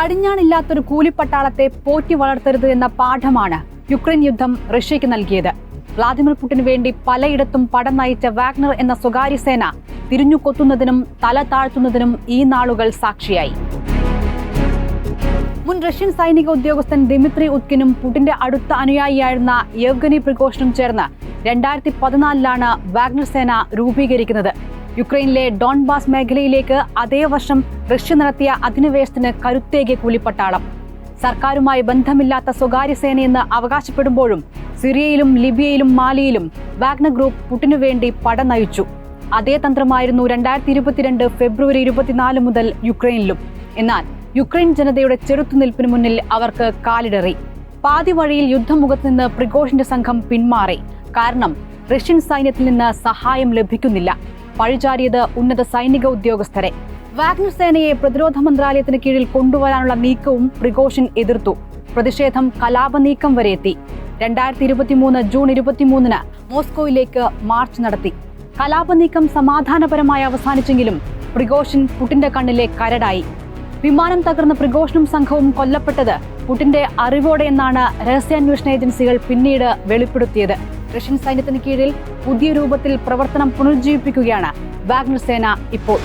കടിഞ്ഞാണില്ലാത്തൊരു കൂലിപ്പട്ടാളത്തെ പോറ്റി വളർത്തരുത് എന്ന പാഠമാണ് യുക്രൈൻ യുദ്ധം റഷ്യയ്ക്ക് നൽകിയത്. വ്ളാദിമിർ പുടിന് വേണ്ടി പലയിടത്തും പടം നയിച്ച വാഗ്നർ എന്ന സ്വകാര്യ സേന തിരിഞ്ഞു കൊത്തുന്നതിനും തല താഴ്ത്തുന്നതിനും ഈ നാളുകൾ സാക്ഷിയായി. മുൻ റഷ്യൻ സൈനിക ഉദ്യോഗസ്ഥൻ ദിമിത്രി ഉത്കിനും പുടിന്റെ അടുത്ത അനുയായിയായിരുന്ന യവ്ഗനി പ്രിഗോഷനും ചേർന്ന് രണ്ടായിരത്തി പതിനാലിലാണ് വാഗ്നർ സേന രൂപീകരിക്കുന്നത്. യുക്രൈനിലെ ഡോൺബാസ് മേഖലയിലേക്ക് അതേ വർഷം റഷ്യ നടത്തിയ അധിനിവേശത്തിന് കരുത്തേകിയ കൂലിപ്പട്ടാളം. സർക്കാരുമായി ബന്ധമില്ലാത്ത സ്വകാര്യ സേനയെന്ന് അവകാശപ്പെടുമ്പോഴും സിറിയയിലും ലിബിയയിലും മാലിയിലും വാഗ്ന ഗ്രൂപ്പ് പുട്ടിനു വേണ്ടി പട നയിച്ചു. അതേ തന്ത്രമായിരുന്നു രണ്ടായിരത്തി ഇരുപത്തിരണ്ട് ഫെബ്രുവരി ഇരുപത്തിനാല് മുതൽ യുക്രൈനിലും. എന്നാൽ യുക്രൈൻ ജനതയുടെ ചെറുത്തുനിൽപ്പിന് മുന്നിൽ അവർക്ക് കാലിടറി. പാതി വഴിയിൽ യുദ്ധമുഖത്ത് നിന്ന് പ്രിഗോഷിന്റെ സംഘം പിന്മാറി. കാരണം റഷ്യൻ സൈന്യത്തിൽ നിന്ന് സഹായം ലഭിക്കുന്നില്ല. പഴിചാരിയത് ഉന്നത സൈനിക ഉദ്യോഗസ്ഥരെ. വാഗ്നർ സേനയെ പ്രതിരോധ മന്ത്രാലയത്തിന് കീഴിൽ കൊണ്ടുവരാനുള്ള നീക്കവും പ്രിഗോഷൻ എതിർത്തു. പ്രതിഷേധം കലാപ നീക്കം വരെ എത്തി. രണ്ടായിരത്തി ഇരുപത്തിമൂന്ന് ജൂൺ ഇരുപത്തിമൂന്നിന് മോസ്കോയിലേക്ക് മാർച്ച് നടത്തി. കലാപ നീക്കം സമാധാനപരമായി അവസാനിച്ചെങ്കിലും പ്രിഗോഷൻ പുട്ടിന്റെ കണ്ണിലെ കരടായി. വിമാനം തകർന്ന പ്രിഗോഷനും സംഘവും കൊല്ലപ്പെട്ടത് പുടിന്റെ അറിവോടെയെന്നാണ് രഹസ്യാന്വേഷണ ഏജൻസികൾ പിന്നീട് വെളിപ്പെടുത്തിയത്. റഷ്യൻ സൈന്യത്തിന് കീഴിൽ പുതിയ രൂപത്തിൽ പ്രവർത്തനം പുനരുജ്ജീവിപ്പിക്കുകയാണ് വാഗ്നർ സേന ഇപ്പോൾ.